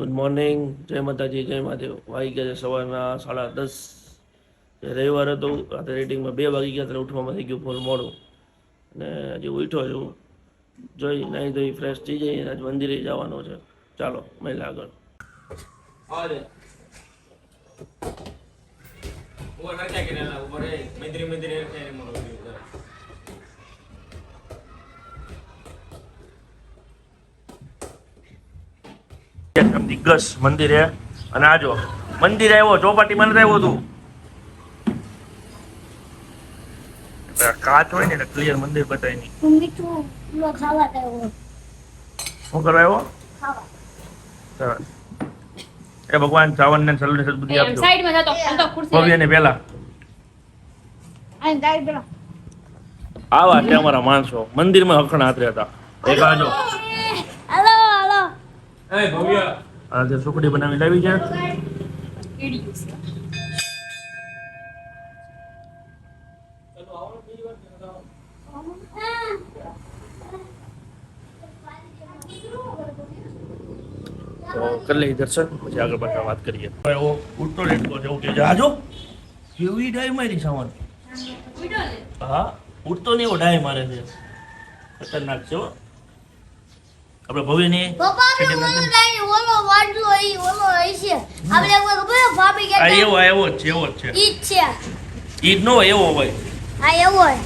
Good morning જય માતાજી જય મહાદેવ વાગી ગયા છે સવારના સાડા દસ. રવિવાર હતો રાતે રેટિંગમાં બે વાગી ગયા, ત્યારે ઉઠવામાં થઈ ગયું ફૂલ મોડું. અને હજી ઉઠ્યો છું. જોઈ, નાહી ધોઈ ફ્રેશ થઈ જઈએ આજ મંદિરે જવાનો છે. ચાલો મહિલા આગળ. મંદિરે મંદિરે એમ દિગ્ગજ મંદિરે. અને આજો મંદિર આવ્યો ચોપાટી મને આવ્યો હતું કાચ હોય ને એટલે ક્લિયર મંદિર બતાય નહીં. શું કરવા આવ્યો? એ ભગવાન ચાવન ને સલને સદબુદ્ધિ આપજો. ભવ્ય ને પેલા આવા છે અમારા માણસો. મંદિરમાં હકણ હાથ હતા. એક આજો આ જે સુખડી બનાવી લાવી છે. તો કરી દર્શન પછી આગળ પાછા વાત કરીએ. એવો ઉલટો લેટકો જેવું કે આજો. કેવી ડાય મારી સાવન હા ઉડતો ને એવો ડાય મારે છે. ખતરનાક છે હો. આપણે ભવ્યની ને ઓલો વાડલો ઈ ઓલો ઈ આપણે એકવાર ખબર ભાભી આ એવો એવો જ એવો જ છે. ઈ છે. ઈ નો એવો હોય. આ એવો હોય.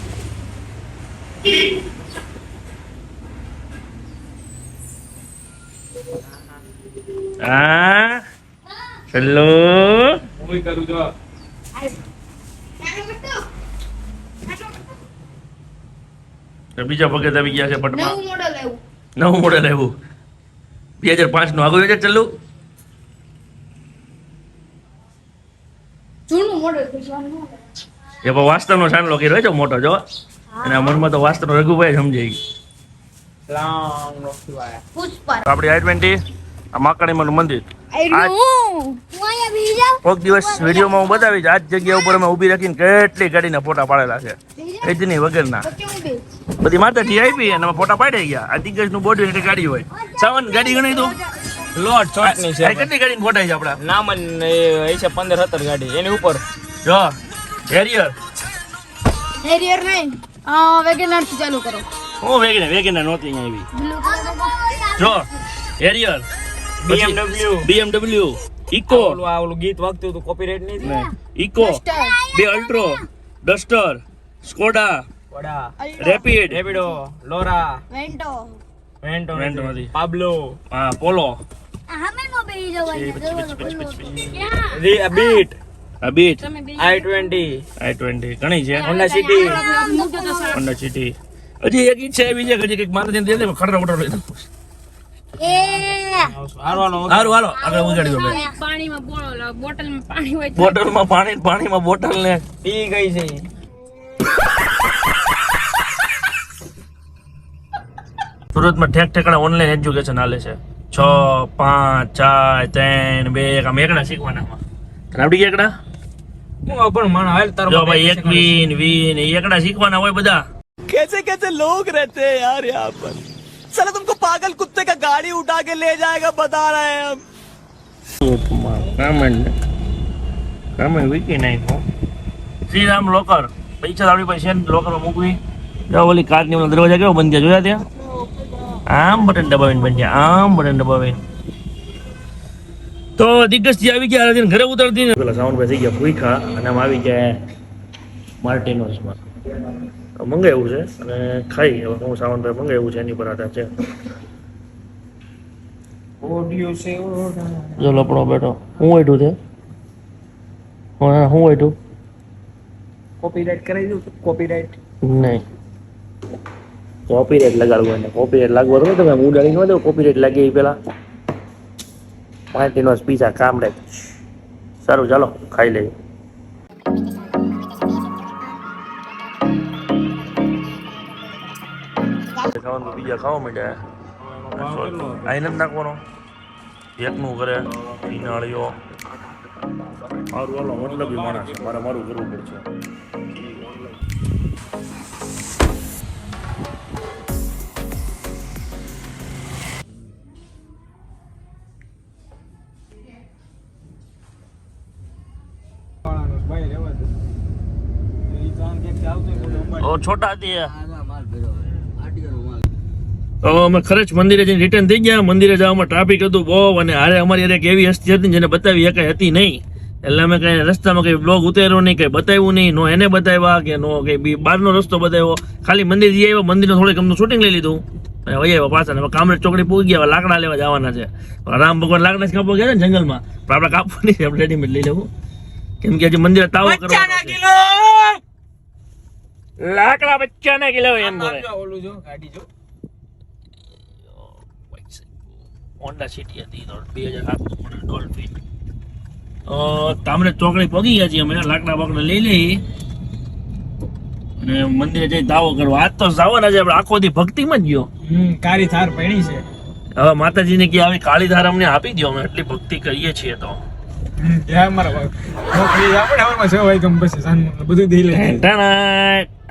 હેલો? કરું બીજા ભગત આવી ગયા છે પટમાં. નવું મોડલ આવ્યું. નવું મોડેલ આવ્યું. બે હજાર પાંચનું આગળ હજાર ચાલુ જૂનું મોડલ છે એ પણ વાસ્તવનો કર્યો છે મોટો જો. અને મનમાં તો વાસ્તવનો રઘુભાઈ સમજાઈ ગયું. આપણી આઈ ટ્વેન્ટી માકણીમાનું મંદિર. કોઈક દિવસ વિડીયોમાં હું બતાવીશ આ જ જગ્યા ઉપર અમે ઊભી રાખીને કેટલી ગાડીના ફોટા પાડેલા છે. એજની વગરના. બધી માતાજી આવી અને અમે ફોટા પાડી ગયા. આ દિગ્ગજનું બોડી એટલે ગાડી હોય. સાવન ગાડી ગણી તો? લોટ ચોટની આ છે કેટલી ગાડી ફોટા છે આપડા? નામ એ છે પંદર સત્તર ગાડી. એની ઉપર. જો હેરિયર હેરિયર નહીં. વેગેનારથી ચાલુ કરો. હું વેગેનાર વેગેનાર નહોતી આવી. જો હેરિયર BMW BMW ઇકો ઓલું આ ઓલું ગીત વાગતું હતું કોપીરાઇટ નહીં ઇકો બે Alto Duster Skoda Rapid Rapido Laura Vento Vento Vento નથી. પાબ્લો હા Polo? Beat Beat I twenty I twenty ઘણી છે. Honda city. હોન્ડા સિટી હજી એક ઈચ્છા એવી છે કે હજી કંઈક મારે દે દે એ હાલો સુરતમાં ઠેક ઠેકાણા ઓનલાઈન એજ્યુકેશન હાલે છે. છ પાંચ ચાર ત્રણ બે આમ એકડા શીખવાના આવડી ગયા એકડા પણ માણ તારો એક વીન વીન એકડા શીખવાના હોય બધા. કેસે કેસે લોગ રહેતે યાર યહાં પર. पर साला तुमको पागल कुत्ते का गाड़ी उठा के ले जाएगा बता रहे हैं हम કામણ કામણ વીકી નાખ્યો શ્રીરામ લોકર પૈસા આપણી પાસે છે ને લોકરમાં મૂકવી જો ઓલી કાચની ઓલા દરવાજા કેવો બંધ થયા જોયા ત્યાં આમ બટન દબાવીને બંધ થયા આમ બટન દબાવીને તો દિગ્ગજથી આવી ગયા આરાધીને ઘરે ઉતરતી ને પેલા સાવનભાઈ થઈ ગયા ભૂખા અને આમ આવી ગયા માર્ટિનોસમાં મંગાવ્યું છે. અને ખાઈ હવે હું સાવનભાઈ મંગાવ્યું છે એની પર આધાર છે. જો લપડો બેઠો. હું વેઠું છે? હા હું વેઠું કોપીરાઇટ કરાવી દઉં કોપીરાઇટ નહીં. કોપીરાઇટ લગાડવું એને કોપીરાઇટ લાગવું તો તમે ઉડાડી ન દો? કોપીરાઇટ લાગે એ પેલા. માર્ટિનોસ પીઝા કામડે. સારું ચાલો ખાઈ લઈએ. ખાવાનું તો બીજા ખાવા માંડ્યા અહીં નથી નાખવાનો. એકનું કરે પીનાળીઓ. મારું હાલો મતલબ માણસ મારે મારું કરવું પડશે. છોટા દે. અમે ખરેચ મંદિરે જઈને રિટર્ન થઈ ગયા. મંદિરે જવામાં ટ્રાફિક હતું બહુ અને હારે અમારી એક એવી હસ્તી હતી જેને બતાવી કઈ હતી નહીં. એટલે અમે કઈ રસ્તામાં કઈ બ્લોગ ઉતાર્યો નહીં કઈ બતાવ્યું નહીં નો એને બતાવ્યા કે નો કઈ બી બહારનો રસ્તો બતાવ્યો. ખાલી મંદિર જઈ આવ્યો મંદિરનું થોડીક અમનું શૂટિંગ લઈ લીધું. અને વહી આવ્યા પાછા. ને હવે કામરેજ ચોકડી પૂગી ગયા લાકડા લેવા જવાના છે. રામ ભગવાન લાકડા જ કાપવા ગયા ને જંગલમાં. પણ આપણે કાપવું નહીં આપણે રેડીમેડ લઈ લેવું. કેમ કે હજી મંદિરે તાવો કરવાનો છે. લાકડા બચ્ચાના કિલો એમ બોલે ઓલું જો ગાડી જો. હોન્ડા સિટી હતી બે હજાર સાત ડોલ્ફિન. તામરે ચોકડી પગી ગયા છીએ અમે લાકડા બાકડા લઈ લઈ. અને મંદિરે જઈ દાવો કરવા. આજ તો જવાના છે આપણે આખો દી ભક્તિમાં જ ગયો. કાળી થાર પડી છે. હવે માતાજીને કે આવી કાળી ધાર અમને આપી દો અમે એટલી ભક્તિ કરીએ છીએ તો.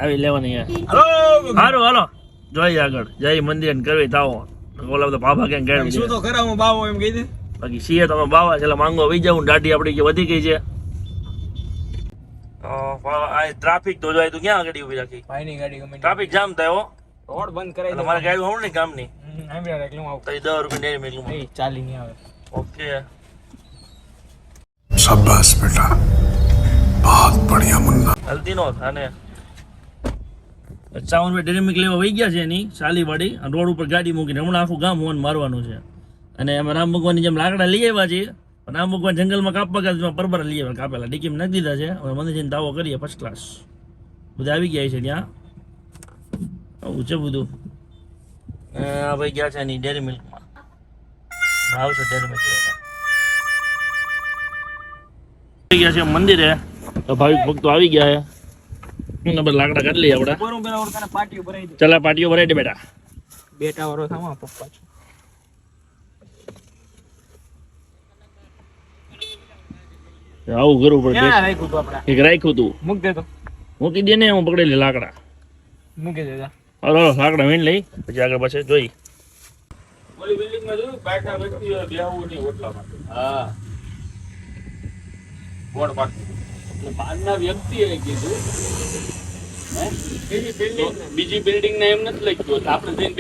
આવી લેવાની સારું હાલો જોઈએ આગળ. જય મંદિર કરવી તાવો. ઓલા બધા ભાભા ક્યાં ગયા શું તો ખરા હું બાવો એમ કહી બાકી સીએ તમે બાવા છે માંગો વહી જાવ દાઢી આપણી જે વધી ગઈ છે. ટ્રાફિક તો જોઈ તું ક્યાં ગાડી ઊભી રાખી? ભાઈની ગાડી ટ્રાફિક જામ થયો રોડ બંધ કરાઈ દે. મારા ગાડી કામ ને? ગામની આંબળા રાખલું આવું. તઈ 10 રૂપિયા ડેરી મેલું એ ચાલી નહીં આવે. ઓકે. શાબાશ બેટા. બહુત બઢિયા મુન્ના. હલ્દી નો થાને. ચાવન રૂપિયા ડેરી મિલ્ક લેવા વહી ગયા છે એની સાલી વાડી અને રોડ ઉપર ગાડી મૂકીને હમણાં આખું ગામ હોન મારવાનું છે. અને અમે રામ ભગવાનની જેમ લાકડા લઈ આવ્યા છીએ. પણ રામ ભગવાન જંગલમાં કાપવા ગયા છે, પરબર લઈ આવ્યા કાપેલા. ડીકીમ નાખી દીધા છે. હવે મંદિર જઈને દાવો કરીએ ફર્સ્ટ ક્લાસ બધા આવી ગયા છે ત્યાં. આવું છે બધું. આ ભાઈ ગયા છે એની ડેરી મિલ્કમાં ભાવ છે ડેરી મિલ્ક ગયા છે મંદિરે. ભાવિક ભક્તો આવી ગયા છે. બધા લાકડા કાઢી લઈએ ઓળખાને આવી ચલા પાટીઓ ભરાઈ દે બેટા. બેટા વાળો થામા પપ્પા છું. આવું કરવું પડે રાખ્યું તું આપણે? એક રાખ્યું તું. મૂક દે તો. મૂકી દે ને હું પકડી લે લાકડા. મૂકી દે જા. હાલો લાકડા વીણ લઈ. પછી આગળ પાછળ જોઈ. ઓલી બિલ્ડિંગમાં જોયું? બેઠા વ્યક્તિ બેહવું નહીં ઓટલામાં હા. બોર્ડ પાક બહારના વ્યક્તિએ કીધું? બીજી બિલ્ડિંગ બીજી બિલ્ડિંગ ને એમ નથી લખ્યું તો આપણે જઈને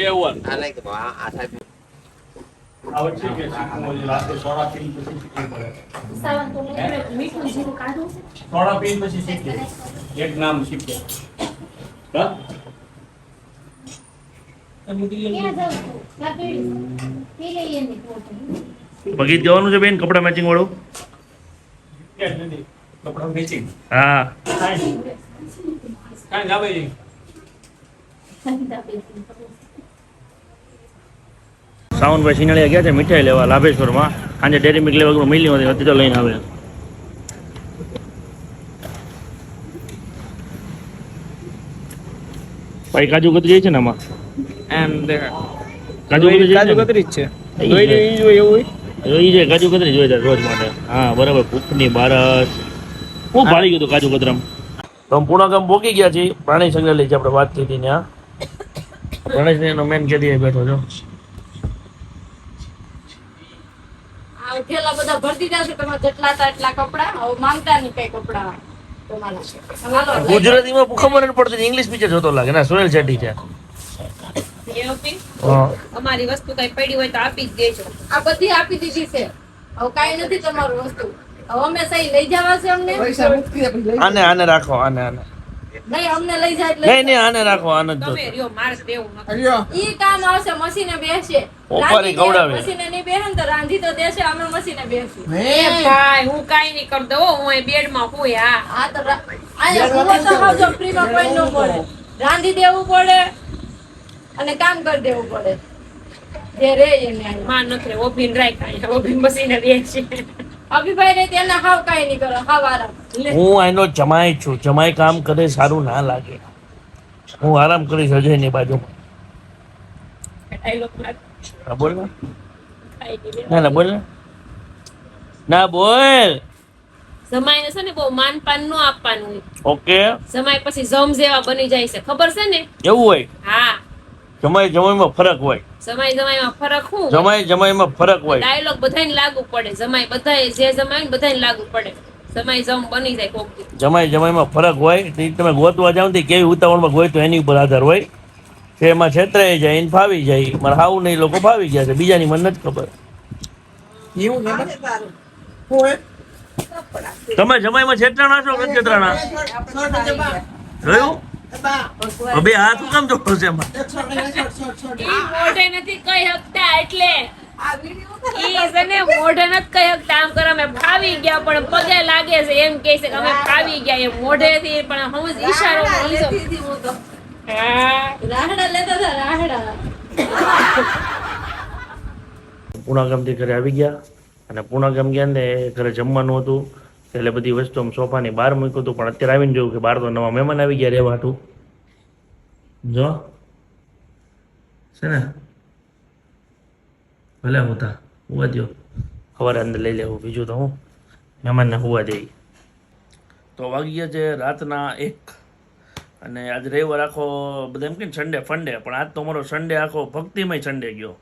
કે શીખવું ઓલી રાતે સોડા પીને પછી શીખવું પડે મીઠું જીરું કાઢું. સોડા પીને પછી શીખીએ. એક નામ શીખે હા. બગીચ જવાનું છે બેન કપડા મેચિંગ વાળું? કપડા મેચિંગ હા. કાંઈ જાવે સાવનભાઈ સિનાળિયા ગયા છે મીઠાઈ લેવા લાભેશ્વરમાં. સાંજે ડેરી મિલ્ક લેવા મિલી હતી હતી તો લઈને આવે. ભાઈ કાજુ કતરી છે ને આમાં? એમ દેખ કાજુ કતરી છે કાજુ કતરી જ છે. એ જોઈ જોઈએ એવું હોય? એ છે કાજુ કતરી જોઈએ રોજ માટે. હા બરાબર ભૂખની બારસ. હું ભાળી ગયું હતું કાજુ કતરામ. તો અમે ગયા છીએ. પ્રાણી સંગ્રહાલય છે આપણે વાત થઈ હતી ત્યાં. ગણેશ એનો મેન કેદી બેઠો છો. થેલા બધા ભરી દીધા છે. જેટલા હતા એટલા કપડા. હવે માંગતા નહીં કઈ કપડા ગુજરાતીમાં ખબર નથી પડતી ઇંગ્લિશ પિક્ચર જોતો લાગે. ના શેટ્ટી છે. હા. અમારી વસ્તુ કઈ પડી હોય તો આપી જ દેજો. આ બધી આપી દીધી છે. હવે કાંઈ નથી તમારું વસ્તુ. અમે સહી લઈ જવા છે અમને. આને આને રાખો આને આને. નહીં અમને લઈ જાય એટલે. નહીં નહીં આને રાખો આને જો તમે રહ્યો મારે દેવું નથી. ઈ કામ આવશે મશીને બેસે ઓપરી ગવડાવે. મશીને નહીં બેસે ને તો રાંધી તો દેશે અમે મશીને બેસું. હે. ભાઈ હું કાઈ નહીં કરતો હો, હું બેડમાં હુંય, હા આ તો રા- હું તો હાવ જો ફ્રીમાં કોઈ ન મળે રાંધી દેવું પડે અને કામ કરી દેવું પડે. જે રે એને માં નથી ઓભીન રાખ કાઈ ઓભીન મશીને બેસશે અભિભાઈ ને હાવ કાઈ નહીં કરો હાવ હું એનો જમાય છું જમાય કામ કરે સારું ના લાગે. હું આરામ કરીશ અજયની બાજુમાં. હા બોલ ને. ના બોલ ને બોલ. જમાઈને છે ને બહુ માનપાન નો આપવાનું. ઓકે. જમાઈ પછી જમ જેવા બની જાય છે. ખબર છે ને? એવું હોય. હા. જમાઈ જમાઈમાં ફરક હોય. જમાઈ જમાઈમાં ફરક હું જમાઈ જમાઈમાં ફરક હોય. ડાયલોગ બધાને લાગુ પડે. જમાઈ બધાય જે જમાય ને બધાને લાગુ પડે. સમય જમ બની જાય કોક જમાઈ જમાઈમાં ફરક હોય. તો તમે ગોતવા જાવ તો કેવી ઉતાવળમાં ગોતો એની ઉપર આધાર હોય. છે એમાં છેતરાઈ જાય એને ફાવી જાય. મારે હાવું નહીં લોકો ફાવી ગયા છે. બીજાની મને નથી ખબર. તમે જમાઈમાં છેતરાણા છો કે છેતરાણા જોયું? હવે બે હાથ કેમ કામ જોડો છે એમાં? ઈ મોઢે નથી કઈ હકતા એટલે ઈ છે મોઢે નથી કઈ હકતા. આમ કરે અમે ફાવી ગયા પણ પગે લાગે છે. એમ કહે છે કે અમે ફાવી ગયા. એમ મોઢેથી પણ હું ઈશારો હા રાહડા લેતા હતા રાહડા. પૂણા ગામથી ઘરે આવી ગયા અને પૂણા ગામ ગયા ને ઘરે જમવાનું હતું. એટલે બધી વસ્તુ આમ સોફાની બહાર મૂક્યું હતું, પણ અત્યારે આવીને જોયું કે બહાર તો નવા મહેમાન આવી ગયા રહેવા હતું જો. છે ને? ભલે હોતા હુવા દો સવારે અંદર લઈ લેવું, બીજું તો હું? મહેમાનને હોવા દઈ તો વાગી છે રાતના એક. અને આજ રવિવાર આખો, બધા એમ કે સન્ડે ફંડે પણ આજ તો મારો સન્ડે આખો ભક્તિમય સન્ડે ગયો.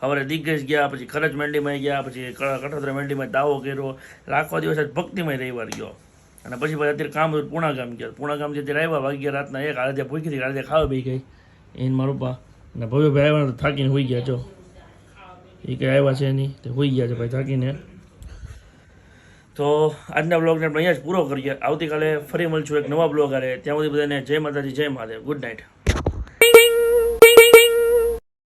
સવારે દિગ્ગજ ગયા, પછી ખરજ મંડીમાં ગયા, પછી કઠોતરા મંડીમાં દાવો કર્યો. આખો દિવસ આજ ભક્તિમય રવિવાર ગયો. અને પછી પછી અત્યારે કામ પૂણા ગામ ગયા. પૂણા ગામ અત્યારે આવ્યા, વાગ્યા રાતના એક, આરાધ્યા ભૂખી હતી આરાધ્યા ખાવા બી ગઈ. એને મારું પા અને ભવ્યભાઈ આવ્યા તો થાકીને હોઈ ગયા, જો. એ કંઈ આવ્યા છે નહીં, તે હોઈ ગયા છે ભાઈ થાકીને. તો આજના બ્લોગને આપણે અહીંયા જ પૂરો કરીએ. આવતીકાલે ફરી મળશું એક નવા બ્લોગ આરે ત્યાં સુધી બધાને જય માતાજી, જય મહાદેવ. Good night